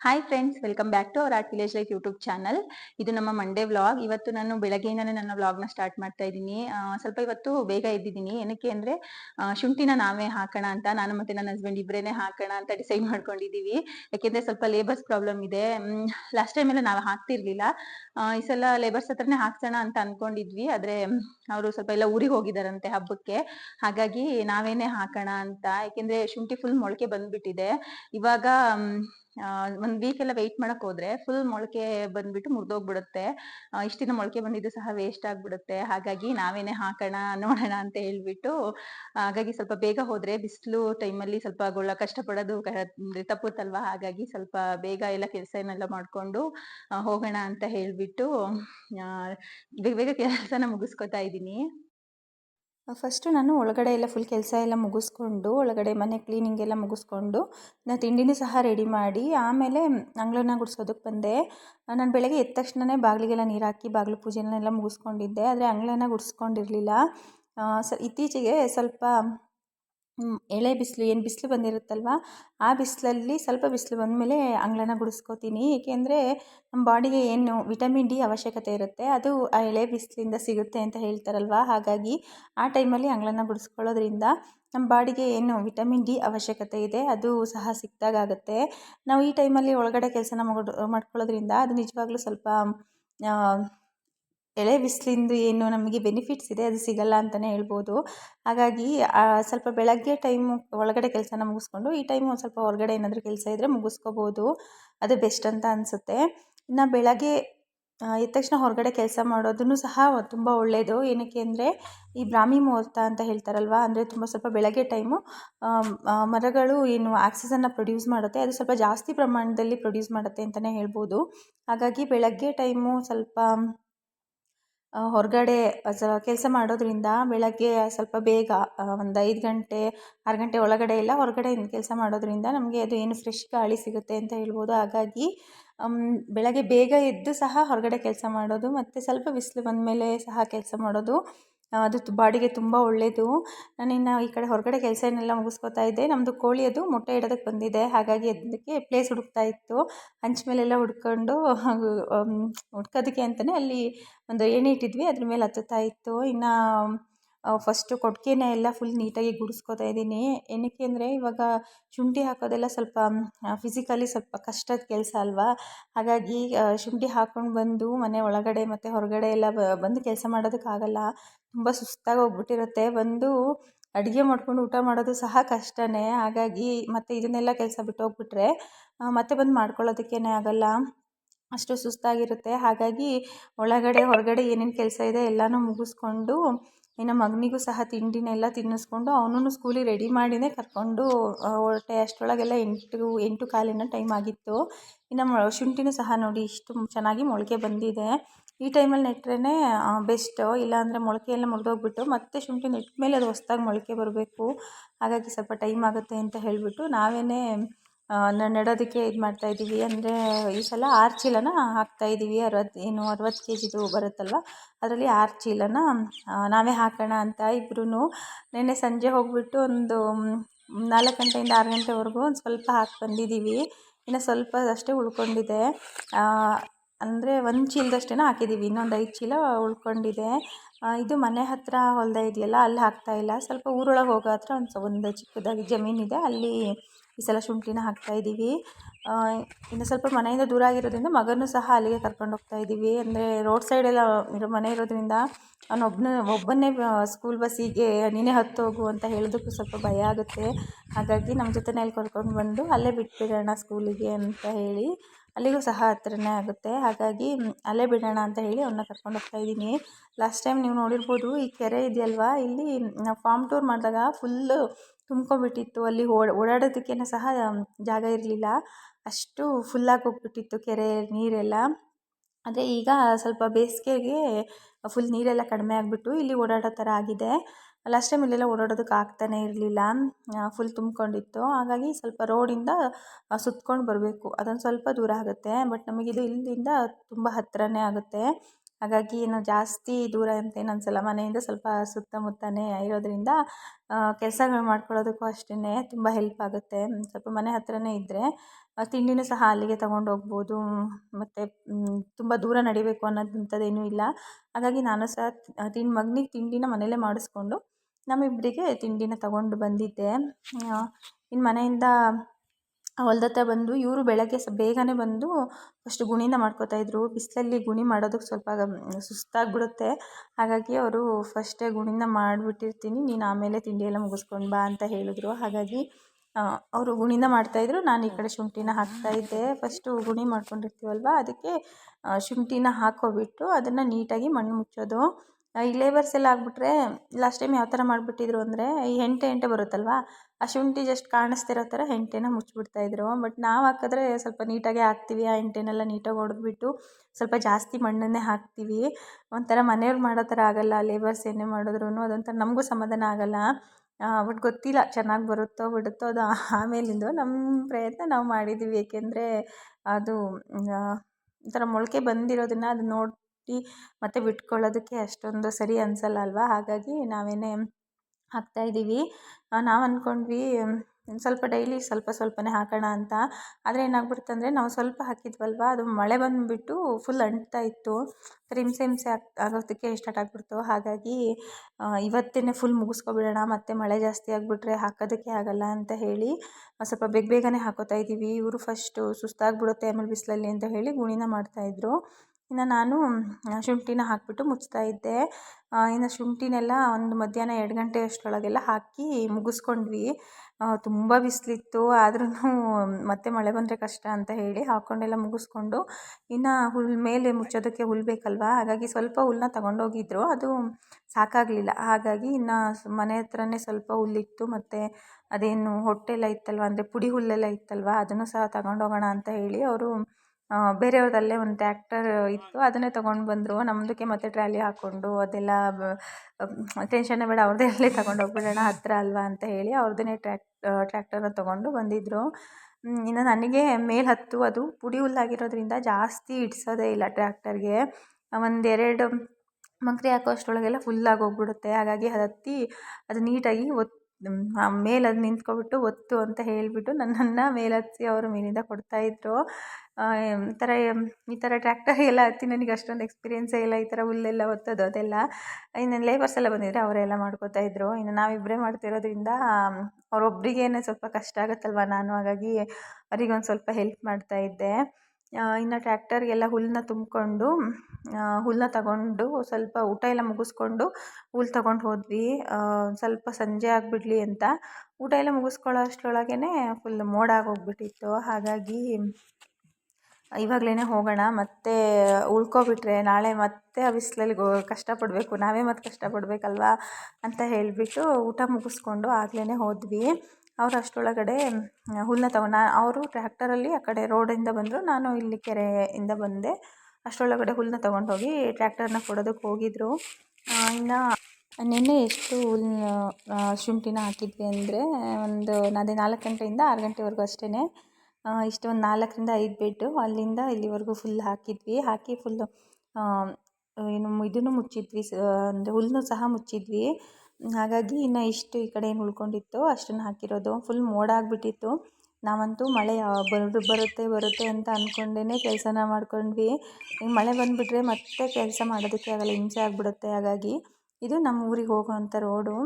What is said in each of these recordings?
Hi friends welcome back to our art village life YouTube channel ಇದು ನಮ್ಮ Monday vlog ಇವತ್ತು ನಾನು ಬೆಳಗ್ಗೆಯಿಂದನೇ ನನ್ನ ವ್ಲಾಗ್ನ ಸ್ಟಾರ್ಟ್ ಮಾಡ್ತಾ ಇದ್ದೀನಿ. ಸ್ವಲ್ಪ ಇವತ್ತು ಬೇಗ ಇದ್ದಿದ್ದೀನಿ ಏನಕ್ಕೆ ಅಂದರೆ ಶುಂಠಿನ ನಾವೇ ಹಾಕೋಣ ಅಂತ, ನಾನು ಮತ್ತೆ ನನ್ನ ಹಸ್ಬೆಂಡ್ ಇಬ್ಬರೇನೆ ಹಾಕೋಣ ಅಂತ ಡಿಸೈಡ್ ಮಾಡ್ಕೊಂಡಿದ್ದೀವಿ ಯಾಕೆಂದರೆ ಸ್ವಲ್ಪ ಲೇಬರ್ಸ್ ಪ್ರಾಬ್ಲಮ್ ಇದೆ. ಲಾಸ್ಟ್ ಟೈಮ್ ಎಲ್ಲ ನಾವು ಹಾಕ್ತಿರ್ಲಿಲ್ಲ. ಈ ಸಲ ಲೇಬರ್ಸ್ ಹತ್ರನೇ ಹಾಕ್ಸೋಣ ಅಂತ ಅಂದ್ಕೊಂಡಿದ್ವಿ ಆದರೆ ಅವರು ಸ್ವಲ್ಪ ಎಲ್ಲ ಊರಿಗೆ ಹೋಗಿದ್ದಾರಂತೆ ಹಬ್ಬಕ್ಕೆ. ಹಾಗಾಗಿ ನಾವೇನೆ ಹಾಕೋಣ ಅಂತ. ಯಾಕೆಂದರೆ ಶುಂಠಿ ಫುಲ್ ಮೊಳಕೆ ಬಂದ್ಬಿಟ್ಟಿದೆ. ಇವಾಗ ಒಂದ್ ವೀಕ್ ಎಲ್ಲ ವೆಯ್ಟ್ ಮಾಡಕ್ ಹೋದ್ರೆ ಫುಲ್ ಮೊಳಕೆ ಬಂದ್ಬಿಟ್ಟು ಮುರಿದೋಗ್ಬಿಡುತ್ತೆ. ಇಷ್ಟ ದಿನ ಮೊಳಕೆ ಬಂದಿದ್ದು ಸಹ ವೇಸ್ಟ್ ಆಗ್ಬಿಡುತ್ತೆ. ಹಾಗಾಗಿ ನಾವೇನೆ ಹಾಕೋಣ, ನೋಡೋಣ ಅಂತ ಹೇಳ್ಬಿಟ್ಟು, ಹಾಗಾಗಿ ಸ್ವಲ್ಪ ಬೇಗ ಹೋದ್ರೆ ಬಿಸಿಲು ಟೈಮಲ್ಲಿ ಸ್ವಲ್ಪ ಗೊಳ್ಳ ಕಷ್ಟಪಡೋದು ತಪ್ಪುತ್ತಲ್ವಾ? ಹಾಗಾಗಿ ಸ್ವಲ್ಪ ಬೇಗ ಎಲ್ಲ ಕೆಲಸನೆಲ್ಲ ಮಾಡ್ಕೊಂಡು ಹೋಗೋಣ ಅಂತ ಹೇಳ್ಬಿಟ್ಟು ಬೇಗ ಬೇಗ ಕೆಲಸನ ಮುಗಿಸ್ಕೊತಾ ಇದ್ದೀನಿ. ಫಸ್ಟು ನಾನು ಒಳಗಡೆ ಎಲ್ಲ ಫುಲ್ ಕೆಲಸ ಎಲ್ಲ ಮುಗಿಸ್ಕೊಂಡು, ಒಳಗಡೆ ಮನೆ ಕ್ಲೀನಿಂಗ್ ಎಲ್ಲ ಮುಗಿಸ್ಕೊಂಡು ನಾನು ತಿಂಡಿನೂ ಸಹ ರೆಡಿ ಮಾಡಿ, ಆಮೇಲೆ ಅಂಗಳನ ಗುಡಿಸೋದಕ್ಕೆ ಬಂದೆ. ನಾನು ಬೆಳಗ್ಗೆ ಎದ್ದ ತಕ್ಷಣವೇ ಬಾಗಿಲಿಗೆಲ್ಲ ನೀರು ಹಾಕಿ, ಬಾಗಿಲು ಪೂಜೆನೆಲ್ಲ ಮುಗಿಸ್ಕೊಂಡಿದ್ದೆ. ಆದರೆ ಅಂಗಳನ ಗುಡಿಸ್ಕೊಂಡಿರಲಿಲ್ಲ. ಸ, ಇತ್ತೀಚೆಗೆ ಸ್ವಲ್ಪ ಎಳೆ ಬಿಸಿಲು ಏನು ಬಿಸಿಲು ಬಂದಿರುತ್ತಲ್ವ? ಆ ಬಿಸಿಲಲ್ಲಿ ಸ್ವಲ್ಪ ಬಿಸಿಲು ಬಂದಮೇಲೆ ಅಂಗಳನ ಗುಡಿಸ್ಕೋತೀನಿ. ಏಕೆಂದರೆ ನಮ್ಮ ಬಾಡಿಗೆ ಏನು ವಿಟಮಿನ್ ಡಿ ಅವಶ್ಯಕತೆ ಇರುತ್ತೆ. ಅದು ಆ ಎಳೆ ಬಿಸಿಲಿಂದ ಸಿಗುತ್ತೆ ಅಂತ ಹೇಳ್ತಾರಲ್ವ? ಹಾಗಾಗಿ ಆ ಟೈಮಲ್ಲಿ ಅಂಗಳನ ಗುಡಿಸ್ಕೊಳ್ಳೋದ್ರಿಂದ ನಮ್ಮ ಬಾಡಿಗೆ ಏನು ವಿಟಮಿನ್ ಡಿ ಅವಶ್ಯಕತೆ ಇದೆ, ಅದು ಸಹ ಸಿಕ್ಕಿದಾಗುತ್ತೆ ನಾವು ಈ ಟೈಮಲ್ಲಿ ಒಳಗಡೆ ಕೆಲಸನ ಮಾಡ್ಕೊಳ್ಳೋದ್ರಿಂದ ಅದು ನಿಜವಾಗ್ಲೂ ಸ್ವಲ್ಪ ಎಳೆ ಬಿಸಿಲಿಂದು ಏನು ನಮಗೆ ಬೆನಿಫಿಟ್ಸ್ ಇದೆ, ಅದು ಸಿಗಲ್ಲ ಅಂತಲೇ ಹೇಳ್ಬೋದು. ಹಾಗಾಗಿ ಸ್ವಲ್ಪ ಬೆಳಗ್ಗೆ ಟೈಮು ಒಳಗಡೆ ಕೆಲಸನ ಮುಗಿಸ್ಕೊಂಡು, ಈ ಟೈಮು ಸ್ವಲ್ಪ ಹೊರಗಡೆ ಏನಾದರೂ ಕೆಲಸ ಇದ್ದರೆ ಮುಗಿಸ್ಕೋಬೋದು. ಅದು ಬೆಸ್ಟ್ ಅಂತ ಅನಿಸುತ್ತೆ. ಇನ್ನು ಬೆಳಗ್ಗೆ ಎದ್ದ ತಕ್ಷಣ ಹೊರಗಡೆ ಕೆಲಸ ಮಾಡೋದನ್ನು ಸಹ ತುಂಬ ಒಳ್ಳೆಯದು ಏನಕ್ಕೆ ಅಂದರೆ, ಈ ಬ್ರಾಹ್ಮಿ ಮುಹೂರ್ತ ಅಂತ ಹೇಳ್ತಾರಲ್ವ, ಅಂದರೆ ತುಂಬ ಸ್ವಲ್ಪ ಬೆಳಗ್ಗೆ ಟೈಮು ಮರಗಳು ಏನು ಆಕ್ಸಿಜನ್ನ ಪ್ರೊಡ್ಯೂಸ್ ಮಾಡುತ್ತೆ, ಅದು ಸ್ವಲ್ಪ ಜಾಸ್ತಿ ಪ್ರಮಾಣದಲ್ಲಿ ಪ್ರೊಡ್ಯೂಸ್ ಮಾಡುತ್ತೆ ಅಂತಲೇ ಹೇಳ್ಬೋದು. ಹಾಗಾಗಿ ಬೆಳಗ್ಗೆ ಟೈಮು ಸ್ವಲ್ಪ ಹೊರಗಡೆ ಕೆಲಸ ಮಾಡೋದರಿಂದ ಬೆಳಗ್ಗೆ ಸ್ವಲ್ಪ ಬೇಗ ಒಂದು ಐದು ಗಂಟೆ, ಆರು ಗಂಟೆ ಒಳಗಡೆ ಇಲ್ಲ, ಹೊರಗಡೆ ಕೆಲಸ ಮಾಡೋದರಿಂದ ನಮಗೆ ಅದು ಏನು ಫ್ರೆಶ್ ಗಾಳಿ ಸಿಗುತ್ತೆ ಅಂತ ಹೇಳ್ಬೋದು. ಹಾಗಾಗಿ ಬೆಳಗ್ಗೆ ಬೇಗ ಎದ್ದು ಸಹ ಹೊರಗಡೆ ಕೆಲಸ ಮಾಡೋದು, ಮತ್ತು ಸ್ವಲ್ಪ ಬಿಸಿಲು ಬಂದಮೇಲೆ ಸಹ ಕೆಲಸ ಮಾಡೋದು. ಅದು ಬಾಡಿಗೆ ತುಂಬ ಒಳ್ಳೆಯದು ನಾನಿನ್ನು ಈ ಕಡೆ ಹೊರಗಡೆ ಕೆಲಸನೆಲ್ಲ ಮುಗಿಸ್ಕೊತಾ ಇದ್ದೆ. ನಮ್ಮದು ಕೋಳಿ ಅದು ಮೊಟ್ಟೆ ಇಡೋದಕ್ಕೆ ಬಂದಿದೆ. ಹಾಗಾಗಿ ಅದಕ್ಕೆ ಪ್ಲೇಸ್ ಹುಡುಕ್ತಾ ಇತ್ತು. ಹಂಚ್ ಮೇಲೆಲ್ಲ ಹುಡ್ಕೊಂಡು ಹುಡ್ಕೋದಕ್ಕೆ ಅಂತಲೇ ಅಲ್ಲಿ ಒಂದು ಏಣಿ ಇಟ್ಟಿದ್ವಿ. ಅದ್ರ ಮೇಲೆ ಹತ್ತುತ್ತಾ ಇತ್ತು. ಇನ್ನು ಫಸ್ಟು ಕೊಟ್ಟಿಗೆನ ಎಲ್ಲ ಫುಲ್ ನೀಟಾಗಿ ಗುಡಿಸ್ಕೊತಾ ಇದ್ದೀನಿ. ಏನಕ್ಕೆ ಅಂದರೆ ಇವಾಗ ಶುಂಠಿ ಹಾಕೋದೆಲ್ಲ ಸ್ವಲ್ಪ ಫಿಸಿಕಲಿ ಸ್ವಲ್ಪ ಕಷ್ಟದ ಕೆಲಸ ಅಲ್ವಾ? ಹಾಗಾಗಿ ಶುಂಠಿ ಹಾಕ್ಕೊಂಡು ಬಂದು ಮನೆ ಒಳಗಡೆ ಮತ್ತು ಹೊರಗಡೆ ಎಲ್ಲ ಬಂದು ಕೆಲಸ ಮಾಡೋದಕ್ಕಾಗಲ್ಲ. ತುಂಬ ಸುಸ್ತಾಗಿ ಹೋಗ್ಬಿಟ್ಟಿರುತ್ತೆ. ಬಂದು ಅಡುಗೆ ಮಾಡ್ಕೊಂಡು ಊಟ ಮಾಡೋದು ಸಹ ಕಷ್ಟನೇ. ಹಾಗಾಗಿ ಮತ್ತು ಇದನ್ನೆಲ್ಲ ಕೆಲಸ ಬಿಟ್ಟು ಹೋಗ್ಬಿಟ್ರೆ ಮತ್ತೆ ಬಂದು ಮಾಡ್ಕೊಳ್ಳೋದಕ್ಕೇನೆ ಆಗಲ್ಲ. ಅಷ್ಟು ಸುಸ್ತಾಗಿರುತ್ತೆ. ಹಾಗಾಗಿ ಒಳಗಡೆ ಹೊರಗಡೆ ಏನೇನು ಕೆಲಸ ಇದೆ ಎಲ್ಲನೂ ಮುಗಿಸ್ಕೊಂಡು ಇನ್ನು ಮಗನಿಗೂ ಸಹ ತಿಂಡಿನೆಲ್ಲ ತಿನ್ನಿಸ್ಕೊಂಡು ಅವನೂ ಸ್ಕೂಲಿಗೆ ರೆಡಿ ಮಾಡಿನೇ ಕರ್ಕೊಂಡು ಹೊರಟೆ ಅಷ್ಟರೊಳಗೆಲ್ಲ ಎಂಟು ಎಂಟು ಕಾಲಿನ ಟೈಮ್ ಆಗಿತ್ತು. ಇನ್ನು ಶುಂಠಿನೂ ಸಹ ನೋಡಿ ಇಷ್ಟು ಚೆನ್ನಾಗಿ ಮೊಳಕೆ ಬಂದಿದೆ. ಈ ಟೈಮಲ್ಲಿ ನೆಟ್ಟರೇ ಬೆಸ್ಟು. ಇಲ್ಲಾಂದರೆ ಮೊಳಕೆ ಎಲ್ಲ ಮುರಿದೋಗ್ಬಿಟ್ಟು ಮತ್ತೆ ಶುಂಠಿ ನೆಟ್ಟ ಮೇಲೆ ಅದು ಹೊಸ್ದಾಗಿ ಮೊಳಕೆ ಬರಬೇಕು. ಹಾಗಾಗಿ ಸ್ವಲ್ಪ ಟೈಮ್ ಆಗುತ್ತೆ ಅಂತ ಹೇಳಿಬಿಟ್ಟು ನಾವೇ ನೆಡೋದಕ್ಕೆ ಇದು ಮಾಡ್ತಾಯಿದ್ದೀವಿ ಅಂದರೆ ಈ ಸಲ ಆರು ಚೀಲನ ಹಾಕ್ತಾಯಿದ್ದೀವಿ ಅರವತ್ತು ಏನು ಅರವತ್ತು ಕೆ ಜಿದು ಬರುತ್ತಲ್ವ? ಅದರಲ್ಲಿ ಆರು ಚೀಲನ ನಾವೇ ಹಾಕೋಣ ಅಂತ ಇಬ್ಬರೂ ನಿನ್ನೆ ಸಂಜೆ ಹೋಗಿಬಿಟ್ಟು ಒಂದು ನಾಲ್ಕು ಗಂಟೆಯಿಂದ ಆರು ಗಂಟೆವರೆಗೂ ಒಂದು ಸ್ವಲ್ಪ ಹಾಕಿ ಬಂದಿದ್ದೀವಿ. ಇನ್ನು ಸ್ವಲ್ಪ ಅಷ್ಟೇ ಉಳ್ಕೊಂಡಿದೆ. ಅಂದರೆ ಒಂದು ಚೀಲದಷ್ಟೇನೋ ಹಾಕಿದ್ದೀವಿ ಇನ್ನೊಂದು ಐದು ಚೀಲ ಉಳ್ಕೊಂಡಿದೆ. ಇದು ಮನೆ ಹತ್ತಿರ ಹೊಲ್ದ ಇದೆಯಲ್ಲ, ಅಲ್ಲಿ ಹಾಕ್ತಾಯಿಲ್ಲ ಸ್ವಲ್ಪ ಊರೊಳಗೆ ಹೋಗೋ ಹತ್ರ ಒಂದು ಒಂದು ಚಿಕ್ಕದಾಗಿ ಜಮೀನಿದೆ ಅಲ್ಲಿ ಈ ಸಲ ಶುಂಠಿನ ಹಾಕ್ತಾಯಿದ್ದೀವಿ ಇನ್ನು ಸ್ವಲ್ಪ ಮನೆಯಿಂದ ದೂರ ಆಗಿರೋದ್ರಿಂದ ಮಗನೂ ಸಹ ಅಲ್ಲಿಗೆ ಕರ್ಕೊಂಡು ಹೋಗ್ತಾಯಿದ್ದೀವಿ ಅಂದರೆ ರೋಡ್ ಸೈಡೆಲ್ಲ ಇರೋ ಮನೆ ಇರೋದ್ರಿಂದ ಅವನೊಬ್ಬನೇ ಒಬ್ಬನೇ ಸ್ಕೂಲ್ ಬಸ್ಸಿಗೆ ನೀನೇ ಹತ್ತು ಹೋಗು ಅಂತ ಹೇಳೋದಕ್ಕೂ ಸ್ವಲ್ಪ ಭಯ ಆಗುತ್ತೆ. ಹಾಗಾಗಿ ನಮ್ಮ ಜೊತೆನೇ ಅಲ್ಲಿ ಕರ್ಕೊಂಡು ಬಂದು ಅಲ್ಲೇ ಬಿಟ್ಬಿಡೋಣ ಸ್ಕೂಲಿಗೆ ಅಂತ ಹೇಳಿ. ಅಲ್ಲಿಗೂ ಸಹ ಹತ್ರನೇ ಆಗುತ್ತೆ. ಹಾಗಾಗಿ ಅಲ್ಲೇ ಬಿಡೋಣ ಅಂತ ಹೇಳಿ ಅವನ್ನ ಕರ್ಕೊಂಡು ಹೋಗ್ತಾ ಇದ್ದೀನಿ. ಲಾಸ್ಟ್ ಟೈಮ್ ನೀವು ನೋಡಿರ್ಬೋದು, ಈ ಕೆರೆ ಇದೆಯಲ್ವಾ? ಇಲ್ಲಿ ಫಾರ್ಮ್ ಟೂರ್ ಮಾಡಿದಾಗ ಫುಲ್ಲು ತುಂಬ್ಕೊಂಡ್ಬಿಟ್ಟಿತ್ತು. ಅಲ್ಲಿ ಓಡಾಡೋದಕ್ಕೇ ಸಹ ಜಾಗ ಇರಲಿಲ್ಲ. ಅಷ್ಟು ಫುಲ್ಲಾಗಿ ಹೋಗ್ಬಿಟ್ಟಿತ್ತು ಕೆರೆ ನೀರೆಲ್ಲ. ಆದರೆ ಈಗ ಸ್ವಲ್ಪ ಬೇಸಿಗೆಗೆ ಫುಲ್ ನೀರೆಲ್ಲ ಕಡಿಮೆ ಆಗಿಬಿಟ್ಟು ಇಲ್ಲಿ ಓಡಾಡೋ ಥರ ಆಗಿದೆ. ಲಾಸ್ಟ್ ಟೈಮ್ ಇಲ್ಲೆಲ್ಲ ಓಡಾಡೋದಕ್ಕೆ ಆಗ್ತಾನೇ ಇರಲಿಲ್ಲ. ಫುಲ್ ತುಂಬಿಕೊಂಡಿತ್ತು. ಹಾಗಾಗಿ ಸ್ವಲ್ಪ ರೋಡಿಂದ ಸುತ್ಕೊಂಡು ಬರಬೇಕು. ಅದೊಂದು ಸ್ವಲ್ಪ ದೂರ ಆಗುತ್ತೆ. ಬಟ್ ನಮಗಿದು ಇಲ್ಲಿಂದ ತುಂಬ ಹತ್ತಿರನೇ ಆಗುತ್ತೆ. ಹಾಗಾಗಿ ಏನು ಜಾಸ್ತಿ ದೂರ ಅಂತ ಏನು ಅನಿಸಲ್ಲ. ಮನೆಯಿಂದ ಸ್ವಲ್ಪ ಸುತ್ತಮುತ್ತನೇ ಇರೋದ್ರಿಂದ ಕೆಲಸಗಳು ಮಾಡ್ಕೊಳ್ಳೋದಕ್ಕೂ ಅಷ್ಟೇ ತುಂಬ ಹೆಲ್ಪ್ ಆಗುತ್ತೆ. ಸ್ವಲ್ಪ ಮನೆ ಹತ್ತಿರನೇ ಇದ್ದರೆ ತಿಂಡಿನೂ ಸಹ ಅಲ್ಲಿಗೆ ತಗೊಂಡು ಹೋಗ್ಬೋದು. ಮತ್ತು ತುಂಬ ದೂರ ನಡಿಬೇಕು ಅನ್ನೋದಂಥದ್ದೇನೂ ಇಲ್ಲ. ಹಾಗಾಗಿ ನಾನು ಸಹ ತಿನ್, ಮಗನಿಗೆ ತಿಂಡಿನ ಮನೇಲೇ ಮಾಡಿಸ್ಕೊಂಡು ನಮ್ಮಿಬ್ಬರಿಗೆ ತಿಂಡಿನ ತಗೊಂಡು ಬಂದಿದ್ದೆ. ಇನ್ನು ಮನೆಯಿಂದ ಹೊಲ್ದತ್ತೆ ಬಂದು ಇವರು ಬೆಳಗ್ಗೆ ಸ, ಬೇಗನೆ ಬಂದು ಫಸ್ಟ್ ಗುಣಿನ ಮಾಡ್ಕೊತಾಯಿದ್ರು ಬಿಸಿಲಲ್ಲಿ ಗುಣಿ ಮಾಡೋದಕ್ಕೆ ಸ್ವಲ್ಪ ಸುಸ್ತಾಗಿಬಿಡುತ್ತೆ. ಹಾಗಾಗಿ ಅವರು ಫಸ್ಟೇ ಗುಣಿನ ಮಾಡಿಬಿಟ್ಟಿರ್ತೀನಿ. ನೀನು ಆಮೇಲೆ ತಿಂಡಿ ಎಲ್ಲ ಮುಗಿಸ್ಕೊಂಡು ಬಾ ಅಂತ ಹೇಳಿದ್ರು. ಹಾಗಾಗಿ ಅವರು ಗುಣಿನ ಮಾಡ್ತಾಯಿದ್ರು ನಾನು ಈ ಕಡೆ ಶುಂಠಿನ ಹಾಕ್ತಾಯಿದ್ದೆ ಫಸ್ಟು ಗುಣಿ ಮಾಡ್ಕೊಂಡಿರ್ತೀವಲ್ವ? ಅದಕ್ಕೆ ಶುಂಠಿನ ಹಾಕೋಬಿಟ್ಟು ಅದನ್ನು ನೀಟಾಗಿ ಮಣ್ಣು ಮುಚ್ಚೋದು. ಈ ಲೇಬರ್ಸ್ ಎಲ್ಲ ಆಗಿಬಿಟ್ರೆ ಲಾಸ್ಟ್ ಟೈಮ್ ಯಾವ ಥರ ಮಾಡಿಬಿಟ್ಟಿದ್ರು ಅಂದರೆ, ಈ ಹೆಂಟೆ ಹೆಂಟೆ ಬರುತ್ತಲ್ವ, ಆ ಶುಂಠಿ ಜಸ್ಟ್ ಕಾಣಿಸ್ತಿರೋ ಥರ ಹೆಂಟೆನ ಮುಚ್ಚಿಬಿಡ್ತಾಯಿದ್ರು ಬಟ್ ನಾವು ಹಾಕಿದ್ರೆ ಸ್ವಲ್ಪ ನೀಟಾಗೆ ಹಾಕ್ತೀವಿ, ಆ ಹೆಂಟೆನೆಲ್ಲ ನೀಟಾಗಿ ಹೊಡೆದ್ಬಿಟ್ಟು ಸ್ವಲ್ಪ ಜಾಸ್ತಿ ಮಣ್ಣನ್ನೇ ಹಾಕ್ತೀವಿ. ಒಂಥರ ಮನೆಯವ್ರು ಮಾಡೋ ಥರ ಆಗೋಲ್ಲ ಲೇಬರ್ಸ್ ಏನೇ ಮಾಡಿದ್ರು ಅದೊಂಥರ ನಮಗೂ ಸಮಾಧಾನ ಆಗೋಲ್ಲ. ಬಟ್ ಗೊತ್ತಿಲ್ಲ ಚೆನ್ನಾಗಿ ಬರುತ್ತೋ ಬಿಡುತ್ತೋ ಅದು ಆಮೇಲಿಂದು ನಮ್ಮ ಪ್ರಯತ್ನ ನಾವು ಮಾಡಿದ್ದೀವಿ ಏಕೆಂದರೆ ಅದು ಒಂಥರ ಮೊಳಕೆ ಬಂದಿರೋದನ್ನು ಅದು ನೋಡಿ ಮತ್ತೆ ಬಿಟ್ಕೊಳ್ಳೋದಕ್ಕೆ ಅಷ್ಟೊಂದು ಸರಿ ಅನಿಸಲ್ಲ ಅಲ್ವಾ ಹಾಗಾಗಿ ನಾವೇನೇ ಹಾಕ್ತಾಯಿದ್ದೀವಿ ನಾವು ಅಂದ್ಕೊಂಡ್ವಿ ಸ್ವಲ್ಪ ಡೈಲಿ ಸ್ವಲ್ಪ ಸ್ವಲ್ಪನೇ ಹಾಕೋಣ ಅಂತ. ಆದರೆ ಏನಾಗ್ಬಿಡ್ತು ಅಂದರೆ ನಾವು ಸ್ವಲ್ಪ ಹಾಕಿದ್ವಲ್ವ, ಅದು ಮಳೆ ಬಂದುಬಿಟ್ಟು ಫುಲ್ ಅಂಟ್ತಾ ಇತ್ತು. ಹಿಂಸೆ ಹಿಂಸೆ ಆಗಿ, ಆಗೋದಕ್ಕೆ ಸ್ಟಾರ್ಟ್ ಆಗಿಬಿಡ್ತು. ಹಾಗಾಗಿ ಇವತ್ತೇ ಫುಲ್ ಮುಗಿಸ್ಕೊಬಿಡೋಣ, ಮತ್ತು ಮಳೆ ಜಾಸ್ತಿ ಆಗಿಬಿಟ್ರೆ ಹಾಕೋದಕ್ಕೆ ಆಗೋಲ್ಲ ಅಂತ ಹೇಳಿ ಸ್ವಲ್ಪ ಬೇಗ ಬೇಗನೆ ಹಾಕೋತಾ ಇದ್ದೀವಿ ಇವರು ಫಸ್ಟು ಸುಸ್ತಾಗಿಬಿಡುತ್ತೆ ಆಮೇಲೆ ಬಿಸಿಲಲ್ಲಿ ಅಂತ ಹೇಳಿ ಗುಣಿನ ಮಾಡ್ತಾಯಿದ್ರು ಇನ್ನು ನಾನು ಶುಂಠಿನ ಹಾಕಿಬಿಟ್ಟು ಮುಚ್ತಾ ಇದ್ದೆ. ಇನ್ನು ಶುಂಠಿನೆಲ್ಲ ಒಂದು ಮಧ್ಯಾಹ್ನ ಎರಡು ಗಂಟೆ ಅಷ್ಟರೊಳಗೆಲ್ಲ ಹಾಕಿ ಮುಗಿಸ್ಕೊಂಡ್ವಿ. ತುಂಬ ಬಿಸಿಲಿತ್ತು. ಆದ್ರೂ ಮತ್ತೆ ಮಳೆ ಬಂದರೆ ಕಷ್ಟ ಅಂತ ಹೇಳಿ ಹಾಕ್ಕೊಂಡೆಲ್ಲ ಮುಗಿಸ್ಕೊಂಡು, ಇನ್ನು ಹುಲ್ ಮೇಲೆ ಮುಚ್ಚೋದಕ್ಕೆ ಹುಲ್ ಬೇಕಲ್ವಾ? ಹಾಗಾಗಿ ಸ್ವಲ್ಪ ಹುಲ್ಲನ್ನ ತಗೊಂಡೋಗಿದ್ರು. ಅದು ಸಾಕಾಗಲಿಲ್ಲ. ಹಾಗಾಗಿ ಇನ್ನು ಮನೆ ಹತ್ರನೇ ಸ್ವಲ್ಪ ಹುಲ್ಲಿತ್ತು. ಮತ್ತು ಅದೇನು ಹೊಟ್ಟೆಲ್ಲ ಇತ್ತಲ್ವ? ಅಂದರೆ ಪುಡಿ ಹುಲ್ಲೆಲ್ಲ ಇತ್ತಲ್ವ? ಅದನ್ನು ಸಹ ತಗೊಂಡೋಗೋಣ ಅಂತ ಹೇಳಿ ಅವರು ಬೇರೆಯವ್ರದ್ದು ಒಂದು ಟ್ಯಾಕ್ಟರ್ ಇತ್ತು, ಅದನ್ನೇ ತಗೊಂಡು ಬಂದರು. ನಮ್ಮದಕ್ಕೆ ಮತ್ತೆ ಟ್ರಾಲಿ ಹಾಕ್ಕೊಂಡು ಅದೆಲ್ಲ ಟೆನ್ಷನ್ನೇ ಬೇಡ ಅವ್ರದ್ದೇ ಅಲ್ಲೇ ತಗೊಂಡು ಹೋಗ್ಬಿಡೋಣ ಹತ್ತಿರ ಅಲ್ವಾ ಅಂತ ಹೇಳಿ ಅವ್ರದ್ದೇ ಟ್ರ್ಯಾಕ್ ಟ್ರ್ಯಾಕ್ಟರ್ನ ತಗೊಂಡು ಬಂದಿದ್ದರು ಇನ್ನು ನನಗೆ ಮೇಲೆ ಹತ್ತು, ಅದು ಪುಡಿ ಹುಲ್ಲಾಗಿರೋದ್ರಿಂದ ಜಾಸ್ತಿ ಇಡ್ಸೋದೇ ಇಲ್ಲ ಟ್ರ್ಯಾಕ್ಟರ್ಗೆ. ಒಂದೆರಡು ಮಂಕ್ರಿ ಹಾಕೋ ಅಷ್ಟರೊಳಗೆಲ್ಲ ಫುಲ್ಲಾಗಿ ಹೋಗ್ಬಿಡುತ್ತೆ. ಹಾಗಾಗಿ ಅದು ಹತ್ತಿ, ಅದು ನೀಟಾಗಿ ಒತ್ತು ಮೇಲೆ ಅದು ನಿಂತ್ಕೊಬಿಟ್ಟು ಒತ್ತು ಅಂತ ಹೇಳಿಬಿಟ್ಟು ನನ್ನನ್ನು ಮೇಲೆ ಹತ್ತಿ ಅವರು ಮೀನಿಂದ ಕೊಡ್ತಾಯಿದ್ರು ಈ ಥರ ಈ ಥರ ಟ್ರ್ಯಾಕ್ಟರ್ ಎಲ್ಲ ಹತ್ತಿ ನನಗೆ ಅಷ್ಟೊಂದು ಎಕ್ಸ್ಪೀರಿಯೆನ್ಸೇ ಇಲ್ಲ ಈ ಥರ ಹುಲ್ಲೆಲ್ಲ ಒತ್ತೋದು ಅದೆಲ್ಲ. ಇನ್ನು ಲೇಬರ್ಸ್ ಎಲ್ಲ ಬಂದಿದ್ದರೆ ಅವರೆಲ್ಲ ಮಾಡ್ಕೊತಾ ಇದ್ದರು ಇನ್ನು ನಾವಿಬ್ಬರೇ ಮಾಡ್ತಿರೋದ್ರಿಂದ ಅವರೊಬ್ರಿಗೇನೆ ಸ್ವಲ್ಪ ಕಷ್ಟ ಆಗುತ್ತಲ್ವ? ನಾನು ಹಾಗಾಗಿ ಅವ್ರಿಗೊಂದು ಸ್ವಲ್ಪ ಹೆಲ್ಪ್ ಮಾಡ್ತಾಯಿದ್ದೆ ಇನ್ನು ಟ್ರ್ಯಾಕ್ಟರ್ಗೆಲ್ಲ ಹುಲ್ಲನ್ನ ತುಂಬಿಕೊಂಡು ಹುಲ್ಲನ್ನ ತಗೊಂಡು ಸ್ವಲ್ಪ ಊಟ ಎಲ್ಲ ಮುಗಿಸ್ಕೊಂಡು ಹುಲ್ಲು ತಗೊಂಡು ಹೋದ್ವಿ. ಸ್ವಲ್ಪ ಸಂಜೆ ಆಗಿಬಿಡ್ಲಿ ಅಂತ. ಊಟ ಎಲ್ಲ ಮುಗಿಸ್ಕೊಳ್ಳೋ ಅಷ್ಟರೊಳಗೇ ಫುಲ್ ಮೋಡ ಆಗೋಗ್ಬಿಟ್ಟಿತ್ತು. ಹಾಗಾಗಿ ಇವಾಗಲೇ ಹೋಗೋಣ. ಮತ್ತೆ ಉಳ್ಕೊಬಿಟ್ರೆ ನಾಳೆ ಮತ್ತೆ ಆ ಬಿಸಿಲಲ್ಲಿ ಕಷ್ಟಪಡಬೇಕು. ನಾವೇ ಮತ್ತೆ ಕಷ್ಟಪಡಬೇಕಲ್ವಾ ಅಂತ ಹೇಳಿಬಿಟ್ಟು ಊಟ ಮುಗಿಸ್ಕೊಂಡು ಆಗಲೇ ಹೋದ್ವಿ. ಅವ್ರು ಅಷ್ಟರೊಳಗಡೆ ಹುಲ್ಲನ್ನ ನಾ, ಅವರು ಟ್ರ್ಯಾಕ್ಟರಲ್ಲಿ ಆ ಕಡೆ ರೋಡಿಂದ ಬಂದರು. ನಾನು ಇಲ್ಲಿ ಕೆರೆಯಿಂದ ಬಂದೆ. ಅಷ್ಟರೊಳಗಡೆ ಹುಲ್ಲನ್ನ ತಗೊಂಡೋಗಿ ಟ್ರ್ಯಾಕ್ಟರ್ನ ಕೊಡೋದಕ್ಕೆ ಹೋಗಿದ್ರು. ಇನ್ನು ನಿನ್ನೆ ಎಷ್ಟು ಹುಲ್ಲನ್ನ ಶುಂಠಿನ ಹಾಕಿದ್ವಿ ಅಂದರೆ ಒಂದು ಅದೇ ನಾಲ್ಕು ಗಂಟೆಯಿಂದ ಆರು ಗಂಟೆವರೆಗೂ ಅಷ್ಟೇ ಇಷ್ಟು ಒಂದು ನಾಲ್ಕರಿಂದ ಐದು ಬೆಡ್ಡು ಅಲ್ಲಿಂದ ಇಲ್ಲಿವರೆಗೂ ಫುಲ್ ಹಾಕಿದ್ವಿ. ಹಾಕಿ ಫುಲ್ಲು ಏನು ಇದನ್ನು ಮುಚ್ಚಿದ್ವಿ ಅಂದರೆ ಹುಲ್ಲನ್ನು ಸಹ ಮುಚ್ಚಿದ್ವಿ. ಹಾಗಾಗಿ ಇನ್ನು ಇಷ್ಟು ಈ ಕಡೆ ಏನು ಉಳ್ಕೊಂಡಿತ್ತು ಅಷ್ಟನ್ನು ಹಾಕಿರೋದು. ಫುಲ್ ಮೋಡ ಆಗಿಬಿಟ್ಟಿತ್ತು. ನಾವಂತೂ ಮಳೆ ಬರು ಬರುತ್ತೆ ಬರುತ್ತೆ ಅಂತ ಅಂದ್ಕೊಂಡೇ ಕೆಲಸನ ಮಾಡ್ಕೊಂಡ್ವಿ. ಮಳೆ ಬಂದುಬಿಟ್ರೆ ಮತ್ತೆ ಕೆಲಸ ಮಾಡೋದಕ್ಕೆ ಆಗಲ್ಲ, ಹಿಂಸೆ ಆಗಿಬಿಡುತ್ತೆ. ಹಾಗಾಗಿ ಇದು ನಮ್ಮ ಊರಿಗೆ ಹೋಗುವಂಥ ರೋಡು.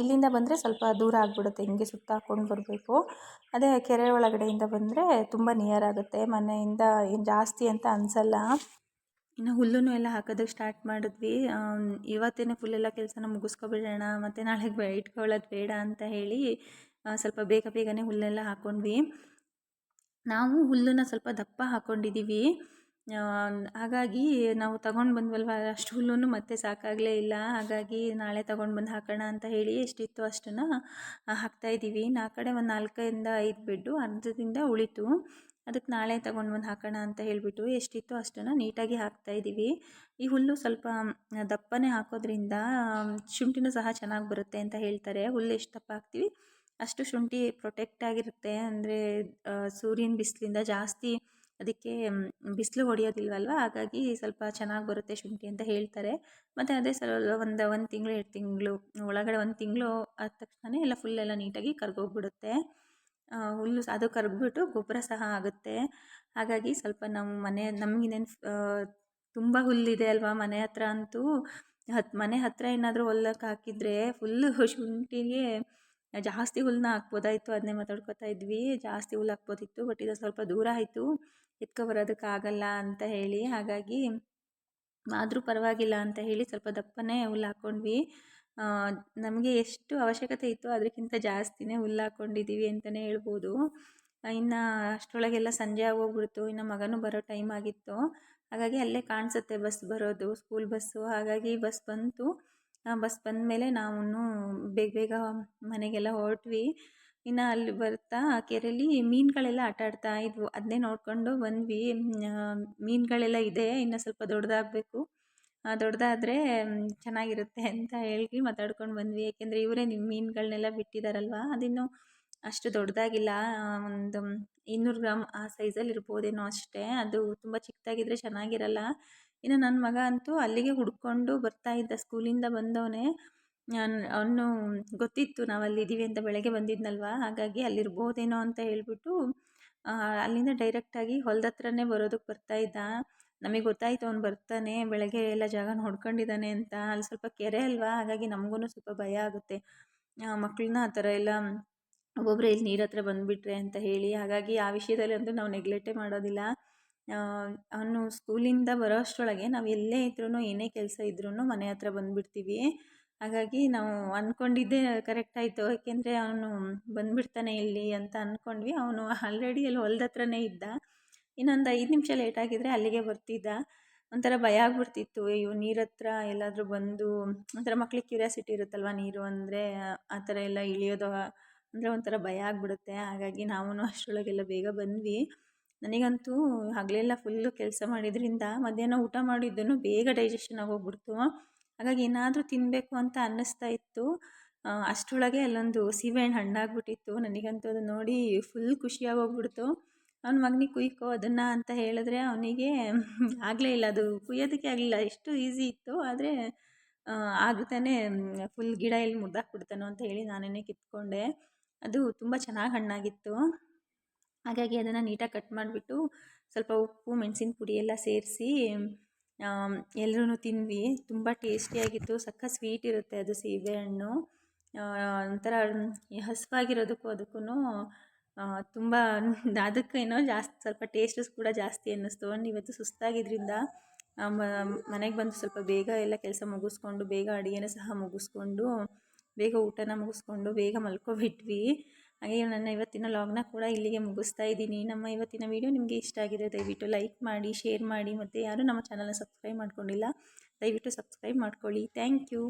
ಇಲ್ಲಿಂದ ಬಂದರೆ ಸ್ವಲ್ಪ ದೂರ ಆಗಿಬಿಡುತ್ತೆ, ಹಿಂಗೆ ಸುತ್ತಾಕ್ಕೊಂಡು ಬರಬೇಕು. ಅದೇ ಕೆರೆ ಒಳಗಡೆಯಿಂದ ಬಂದರೆ ತುಂಬ ನಿಯರ್ ಆಗುತ್ತೆ. ಮನೆಯಿಂದ ಏನು ಜಾಸ್ತಿ ಅಂತ ಅನಿಸಲ್ಲ. ಇನ್ನು ಹುಲ್ಲನ್ನು ಎಲ್ಲ ಹಾಕೋದಕ್ಕೆ ಸ್ಟಾರ್ಟ್ ಮಾಡಿದ್ವಿ. ಇವತ್ತೇ ಫುಲ್ಲೆಲ್ಲ ಕೆಲಸನ ಮುಗಿಸ್ಕೊಬಿಡೋಣ, ಮತ್ತು ನಾಳೆಗೆ ಇಟ್ಕೊಳ್ಳೋದು ಬೇಡ ಅಂತ ಹೇಳಿ ಸ್ವಲ್ಪ ಬೇಗ ಬೇಗನೆ ಹುಲ್ಲೆಲ್ಲ ಹಾಕ್ಕೊಂಡ್ವಿ ನಾವು ಹುಲ್ಲನ್ನು ಸ್ವಲ್ಪ ದಪ್ಪ ಹಾಕ್ಕೊಂಡಿದ್ದೀವಿ ಹಾಗಾಗಿ ನಾವು ತಗೊಂಡು ಬಂದ್ವಲ್ವ? ಅಷ್ಟು ಹುಲ್ಲೂ ಮತ್ತೆ ಸಾಕಾಗಲೇ ಇಲ್ಲ. ಹಾಗಾಗಿ ನಾಳೆ ತಗೊಂಡು ಬಂದು ಹಾಕೋಣ ಅಂತ ಹೇಳಿ ಎಷ್ಟಿತ್ತು ಅಷ್ಟನ್ನು ಹಾಕ್ತಾಯಿದ್ದೀವಿ ಆ ಕಡೆ ಒಂದು ನಾಲ್ಕರಿಂದ ಐದು ಬೆಡ್ಡು ಅರ್ಧದಿಂದ ಉಳಿತು. ಅದಕ್ಕೆ ನಾಳೆ ತಗೊಂಡು ಬಂದು ಹಾಕೋಣ ಅಂತ ಹೇಳಿಬಿಟ್ಟು ಎಷ್ಟಿತ್ತು ಅಷ್ಟನ್ನು ನೀಟಾಗಿ ಹಾಕ್ತಾಯಿದ್ದೀವಿ ಈ ಹುಲ್ಲು ಸ್ವಲ್ಪ ದಪ್ಪನೇ ಹಾಕೋದ್ರಿಂದ ಶುಂಠಿನೂ ಸಹ ಚೆನ್ನಾಗಿ ಬರುತ್ತೆ ಅಂತ ಹೇಳ್ತಾರೆ. ಹುಲ್ಲು ಎಷ್ಟು ದಪ್ಪ ಹಾಕ್ತೀವಿ? ಅಷ್ಟು ಶುಂಠಿ ಪ್ರೊಟೆಕ್ಟ್ ಆಗಿರುತ್ತೆ. ಅಂದರೆ ಸೂರ್ಯನ ಬಿಸಿಲಿಂದ ಜಾಸ್ತಿ ಅದಕ್ಕೆ ಬಿಸಿಲು ಹೊಡೆಯೋದಿಲ್ವಲ್ವ? ಹಾಗಾಗಿ ಸ್ವಲ್ಪ ಚೆನ್ನಾಗಿ ಬರುತ್ತೆ ಶುಂಠಿ ಅಂತ ಹೇಳ್ತಾರೆ. ಮತ್ತು ಅದೇ ಸಲ ಒಂದು ಒಂದು ತಿಂಗಳು, ಎರಡು ತಿಂಗಳು, ಒಳಗಡೆ ಒಂದು ತಿಂಗಳು ಆದ ತಕ್ಷಣ ಎಲ್ಲ ಫುಲ್ ಎಲ್ಲ ನೀಟಾಗಿ ಕರ್ಗೋಗ್ಬಿಡುತ್ತೆ. ಹುಲ್ಲು ಅದು ಕರ್ಗ್ಬಿಟ್ಟು ಗೊಬ್ಬರ ಸಹ ಆಗುತ್ತೆ. ಹಾಗಾಗಿ ಸ್ವಲ್ಪ ನಮ್ಮ ಮನೆ ನಮಗಿನ್ನೇನು ತುಂಬ ಹುಲ್ಲಿದೆ ಅಲ್ವಾ ಮನೆ ಹತ್ರ ಅಂತೂ ಹತ್ತು ಮನೆ ಹತ್ತಿರ ಏನಾದರೂ ಹೊಲಕ್ಕೆ ಹಾಕಿದರೆ ಫುಲ್ಲು ಶುಂಠಿಗೆ ಜಾಸ್ತಿ ಹುಲ್ಲನ್ನ ಹಾಕ್ಬೋದಾಯ್ತು. ಅದನ್ನೇ ಮಾತಾಡ್ಕೊತಾ ಇದ್ವಿ. ಜಾಸ್ತಿ ಹುಲ್ಲು ಹಾಕ್ಬೋದಿತ್ತು, ಬಟ್ ಇದು ಸ್ವಲ್ಪ ದೂರ ಆಯಿತು. ಎತ್ಕೊಬರೋದಕ್ಕಾಗಲ್ಲ ಅಂತ ಹೇಳಿ, ಹಾಗಾಗಿ ಆದರೂ ಪರವಾಗಿಲ್ಲ ಅಂತ ಹೇಳಿ ಸ್ವಲ್ಪ ದಪ್ಪನೇ ಹುಲ್ಲು ಹಾಕ್ಕೊಂಡ್ವಿ ನಮಗೆ ಎಷ್ಟು ಅವಶ್ಯಕತೆ ಇತ್ತು ಅದಕ್ಕಿಂತ ಜಾಸ್ತಿನೇ ಹುಲ್ಲು ಹಾಕ್ಕೊಂಡಿದ್ದೀವಿ ಅಂತಲೇ ಹೇಳ್ಬೋದು. ಇನ್ನು ಅಷ್ಟರೊಳಗೆಲ್ಲ ಸಂಜೆ ಆಗೋಗ್ಬಿಡ್ತು, ಇನ್ನು ಮಗನೂ ಬರೋ ಟೈಮ್ ಆಗಿತ್ತು. ಹಾಗಾಗಿ ಅಲ್ಲೇ ಕಾಣಿಸುತ್ತೆ ಬಸ್ ಬರೋದು, ಸ್ಕೂಲ್ ಬಸ್ಸು. ಹಾಗಾಗಿ ಬಸ್ ಬಂತು. ಬಸ್ ಬಂದ ಮೇಲೆ ನಾವು ಬೇಗ ಬೇಗ ಮನೆಗೆಲ್ಲ ಹೊರಟ್ವಿ. ಇನ್ನು ಅಲ್ಲಿ ಬರ್ತಾ ಕೆರೆಯಲ್ಲಿ ಮೀನುಗಳೆಲ್ಲ ಆಟ ಆಡ್ತಾ ಇದ್ವು. ಅದನ್ನೇ ನೋಡಿಕೊಂಡು ಬಂದ್ವಿ. ಮೀನುಗಳೆಲ್ಲ ಇದೆ. ಇನ್ನು ಸ್ವಲ್ಪ ದೊಡ್ಡದಾಗಬೇಕು ದೊಡ್ಡದಾದ್ರೆ ಚೆನ್ನಾಗಿರುತ್ತೆ ಅಂತ ಹೇಳಿ ಮಾತಾಡ್ಕೊಂಡು ಬಂದ್ವಿ. ಏಕೆಂದರೆ ಇವರೇ ನಿಮ್ಮ ಮೀನುಗಳನ್ನೆಲ್ಲ ಬಿಟ್ಟಿದ್ದಾರಲ್ವ ಅದಿನ್ನು ಅಷ್ಟು ದೊಡ್ಡದಾಗಿಲ್ಲ ಒಂದು ಇನ್ನೂರು ಗ್ರಾಮ್ ಆ ಸೈಜಲ್ಲಿ ಇರ್ಬೋದೇನೋ ಅಷ್ಟೇ. ಅದು ತುಂಬ ಚಿಕ್ಕದಾಗಿದ್ರೆ ಚೆನ್ನಾಗಿರಲ್ಲ. ಇನ್ನು ನನ್ನ ಮಗ ಅಂತೂ ಅಲ್ಲಿಗೆ ಹುಡ್ಕೊಂಡು ಬರ್ತಾ ಇದ್ದ ಸ್ಕೂಲಿಂದ ಬಂದವನೇ. ಅವನು ಗೊತ್ತಿತ್ತು ನಾವು ಅಲ್ಲಿದ್ದೀವಿ ಅಂತ ಬೆಳಗ್ಗೆ ಬಂದಿದ್ನಲ್ವ, ಹಾಗಾಗಿ ಅಲ್ಲಿರ್ಬೋದೇನೋ ಅಂತ ಹೇಳ್ಬಿಟ್ಟು ಅಲ್ಲಿಂದ ಡೈರೆಕ್ಟಾಗಿ ಹೊಲ್ದ ಹತ್ರನೇ ಬರೋದಕ್ಕೆ ಬರ್ತಾ ಇದ್ದ. ನಮಗೆ ಗೊತ್ತಾಯಿತು ಅವ್ನು ಬರ್ತಾನೆ, ಬೆಳಗ್ಗೆ ಎಲ್ಲ ಜಾಗ ನೋಡ್ಕೊಂಡಿದ್ದಾನೆ ಅಂತ. ಅಲ್ಲಿ ಸ್ವಲ್ಪ ಕೆರೆ ಅಲ್ವಾ, ಹಾಗಾಗಿ ನಮಗೂ ಸ್ವಲ್ಪ ಭಯ ಆಗುತ್ತೆ. ಮಕ್ಕಳನ್ನ ಆ ಥರ ಎಲ್ಲ ಒಬ್ಬೊಬ್ಬರೇ ಇಲ್ಲಿ ನೀರು ಹತ್ರ ಬಂದುಬಿಟ್ರೆ ಅಂತ ಹೇಳಿ, ಹಾಗಾಗಿ ಆ ವಿಷಯದಲ್ಲಿ ಅಂತೂ ನಾವು ನೆಗ್ಲೆಕ್ಟೇ ಮಾಡೋದಿಲ್ಲ. ಅವನು ಸ್ಕೂಲಿಂದ ಬರೋ ಅಷ್ಟರೊಳಗೆ ನಾವು ಎಲ್ಲೇ ಇದ್ರೂ ಏನೇ ಕೆಲಸ ಇದ್ರೂ ಮನೆ ಹತ್ರ ಬಂದುಬಿಡ್ತೀವಿ. ಹಾಗಾಗಿ ನಾವು ಅಂದ್ಕೊಂಡಿದ್ದೇ ಕರೆಕ್ಟ್ ಆಯಿತು. ಏಕೆಂದರೆ ಅವನು ಬಂದುಬಿಡ್ತಾನೆ ಇಲ್ಲಿ ಅಂತ ಅಂದ್ಕೊಂಡ್ವಿ ಅವನು ಆಲ್ರೆಡಿ ಅಲ್ಲಿ ಹೊಲ್ದ ಹತ್ರನೇ ಇದ್ದ. ಇನ್ನೊಂದು ಐದು ನಿಮಿಷ ಲೇಟ್ ಆಗಿದ್ದರೆ ಅಲ್ಲಿಗೆ ಬರ್ತಿದ್ದ. ಒಂಥರ ಭಯ ಆಗ್ಬಿಡ್ತಿತ್ತು. ಅಯ್ಯೋ ನೀರು ಹತ್ರ ಎಲ್ಲಾದರೂ ಬಂದು, ಒಂಥರ ಮಕ್ಳಿಗೆ ಕ್ಯೂರಿಯಾಸಿಟಿ ಇರುತ್ತಲ್ವ ನೀರು ಅಂದರೆ, ಆ ಥರ ಎಲ್ಲ ಇಳಿಯೋದು, ಅಂದರೆ ಒಂಥರ ಭಯ ಆಗ್ಬಿಡುತ್ತೆ. ಹಾಗಾಗಿ ನಾವೂ ಅಷ್ಟರೊಳಗೆಲ್ಲ ಬೇಗ ಬಂದ್ವಿ. ನನಗಂತೂ ಹಗಲೆಲ್ಲ ಫುಲ್ಲು ಕೆಲಸ ಮಾಡಿದ್ರಿಂದ ಮಧ್ಯಾಹ್ನ ಊಟ ಮಾಡಿದ್ದೂ ಬೇಗ ಡೈಜೆಷನ್ ಆಗೋಗ್ಬಿಡ್ತು ಹಾಗಾಗಿ ಏನಾದರೂ ತಿನ್ನಬೇಕು ಅಂತ ಅನ್ನಿಸ್ತಾ ಇತ್ತು. ಅಷ್ಟರೊಳಗೆ ಅಲ್ಲೊಂದು ಸೀಬೆಹಣ್ಣು ಹಣ್ಣಾಗ್ಬಿಟ್ಟಿತ್ತು. ನನಗಂತೂ ಅದು ನೋಡಿ ಫುಲ್ ಖುಷಿಯಾಗೋಗ್ಬಿಡ್ತು. ಅವ್ನ ಮಗನಿಗೆ ಕುಯ್ಕೋ, ಅದನ್ನು ಅಂತ ಹೇಳಿದ್ರೆ ಅವನಿಗೆ ಆಗಲೇ ಇಲ್ಲ, ಅದು ಕುಯ್ಯೋದಕ್ಕೆ ಆಗಲಿಲ್ಲ. ಎಷ್ಟು ಈಸಿ ಇತ್ತು, ಆದರೆ ಆಗುತ್ತಾನೆ ಫುಲ್ ಗಿಡ ಎಲ್ಲಿ ಮುರಿದಾಕ್ಬಿಡ್ತಾನೋ ಅಂತ ಹೇಳಿ ನಾನೇ ಕಿತ್ಕೊಂಡೆ. ಅದು ತುಂಬ ಚೆನ್ನಾಗಿ ಹಣ್ಣಾಗಿತ್ತು. ಹಾಗಾಗಿ ಅದನ್ನು ನೀಟಾಗಿ ಕಟ್ ಮಾಡಿಬಿಟ್ಟು ಸ್ವಲ್ಪ ಉಪ್ಪು, ಮೆಣಸಿನ ಪುಡಿ ಎಲ್ಲ ಸೇರಿಸಿ ಎಲ್ಲರೂ ತಿಂದ್ವಿ ತುಂಬ ಟೇಸ್ಟಿಯಾಗಿತ್ತು ಸಖತ್ ಸ್ವೀಟ್ ಇರುತ್ತೆ ಅದು ಸೀಬೆಹಣ್ಣು ಒಂಥರ ಹಸಿವಾಗಿರೋದಕ್ಕೂ ಅದಕ್ಕೂ ತುಂಬ ಅದಕ್ಕೇನೋ ಜಾಸ್ತಿ, ಸ್ವಲ್ಪ ಟೇಸ್ಟಸ್ ಕೂಡ ಜಾಸ್ತಿ ಅನ್ನಿಸ್ತು. ಇವತ್ತು ಸುಸ್ತಾಗಿದ್ದರಿಂದ ಮನೆಗೆ ಬಂದು ಸ್ವಲ್ಪ ಬೇಗ ಎಲ್ಲ ಕೆಲಸ ಮುಗಿಸ್ಕೊಂಡು, ಬೇಗ ಅಡುಗೆನ ಸಹ ಮುಗಿಸ್ಕೊಂಡು, ಬೇಗ ಊಟನ ಮುಗಿಸ್ಕೊಂಡು, ಬೇಗ ಮಲ್ಕೊಬಿಟ್ವಿ. ಹಾಗೆ ನನ್ನ ಇವತ್ತಿನ ಲಾಗ್ನ ಕೂಡ ಇಲ್ಲಿಗೆ ಮುಗಿಸ್ತಾ ಇದ್ದೀನಿ. ನಮ್ಮ ಇವತ್ತಿನ ವೀಡಿಯೋ ನಿಮಗೆ ಇಷ್ಟ ಆಗಿದೆ ದಯವಿಟ್ಟು ಲೈಕ್ ಮಾಡಿ ಶೇರ್ ಮಾಡಿ ಮತ್ತು ಯಾರೂ ನಮ್ಮ ಚಾನಲ್ನ ಸಬ್ಸ್ಕ್ರೈಬ್ ಮಾಡ್ಕೊಂಡಿಲ್ಲ, ದಯವಿಟ್ಟು ಸಬ್ಸ್ಕ್ರೈಬ್ ಮಾಡ್ಕೊಳ್ಳಿ. Thank you